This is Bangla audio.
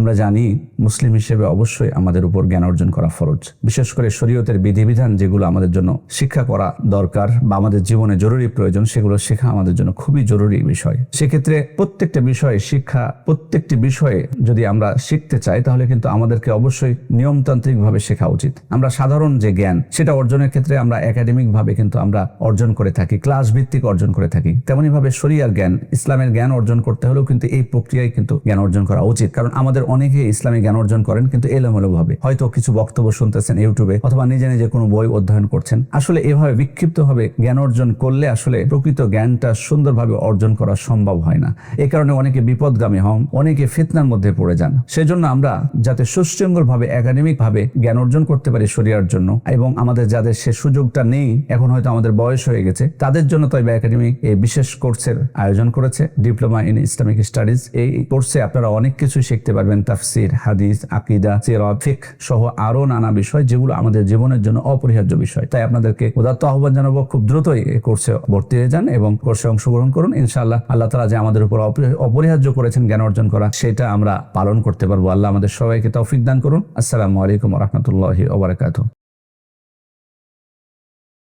আমরা জানি মুসলিম হিসেবে অবশ্যই আমাদের উপর জ্ঞান অর্জন করা ফরজ। বিশেষ করে শরীয়তের বিধিবিধান যেগুলো আমাদের জন্য শিক্ষা করা দরকার বা আমাদের জীবনে জরুরি প্রয়োজন, সেগুলো শেখা আমাদের জন্য খুবই জরুরি বিষয়। সেক্ষেত্রে প্রত্যেকটা বিষয়ে শিক্ষা, প্রত্যেকটি বিষয়ে যদি আমরা শিখতে চাই, তাহলে কিন্তু আমাদেরকে অবশ্যই নিয়মতান্ত্রিকভাবে শেখা উচিত। আমরা সাধারণ যে জ্ঞান, সেটা অর্জনের ক্ষেত্রে আমরা একাডেমিক ভাবে কিন্তু আমরা অর্জন করে থাকি ক্লাস ভিত্তিক অর্জন করে থাকি। তেমনি ভাবে শরিয়ার জ্ঞান, ইসলামের জ্ঞান অর্জন করতে হলেও কিন্তু এই প্রক্রিয়ায় কিন্তু জ্ঞান অর্জন করা উচিত। কারণ আমাদের অনেকে ইসলামী জ্ঞান অর্জন করেন কিন্তু এলোমেলো ভাবে হয়তো কিছু বক্তব্য শুনতেছেন ইউটিউবে অথবা নিজে নিজে কোনো বই অধ্যয়ন করছেন। আসলে এভাবে বিক্ষিপ্ত ভাবে জ্ঞান অর্জন করলে আসলে প্রকৃত জ্ঞানটা সুন্দরভাবে অর্জন করা সম্ভব হয় না। এই কারণে অনেকে বিপদগামী হন, অনেকে ফিতনার মধ্যে পড়ে যান। সেজন্য আমরা যাতে সুশৃঙ্খল ভাবে একাডেমিক ভাবে জ্ঞান অর্জন করতে পারি শরিয়ার জন্য এবং আমাদের যাদের সে সুযোগটা নেই, এখন হয়তো আমাদের বয়স হয়ে গেছে, তাদের জন্য তৈবা একাডেমি এই বিশেষ কোর্সের আয়োজন করেছে। ডিপ্লোমা ইন ইসলামিক স্টাডিজ এই কোর্সে আপনারা অনেক কিছু শিখতে পারবেন। তাফসির, হাদিস, আকিদা সিরাত ফিক সহ আরও নানা বিষয় যেগুলো আমাদের জীবনের জন্য অপরিহার্য বিষয়। তাই আপনাদেরকে উদাত্ত আহ্বান জানাব, খুব দ্রুতই কোর্সে ভর্তি হয়ে যান এবং কোর্সে অংশগ্রহণ করুন। ইনশাআল্লাহ আল্লাহ তালা যে আমাদের উপর অপরি- অপরিহার্য করেছেন, জ্ঞান অর্জন করা, সেটা আমরা পালন করতে পারব। আল্লাহ আমাদের সবাইকে তৌফিক দান করুন। আসসালামু আলাইকুম রহমতুল্লাহ ওবরাকাতুহ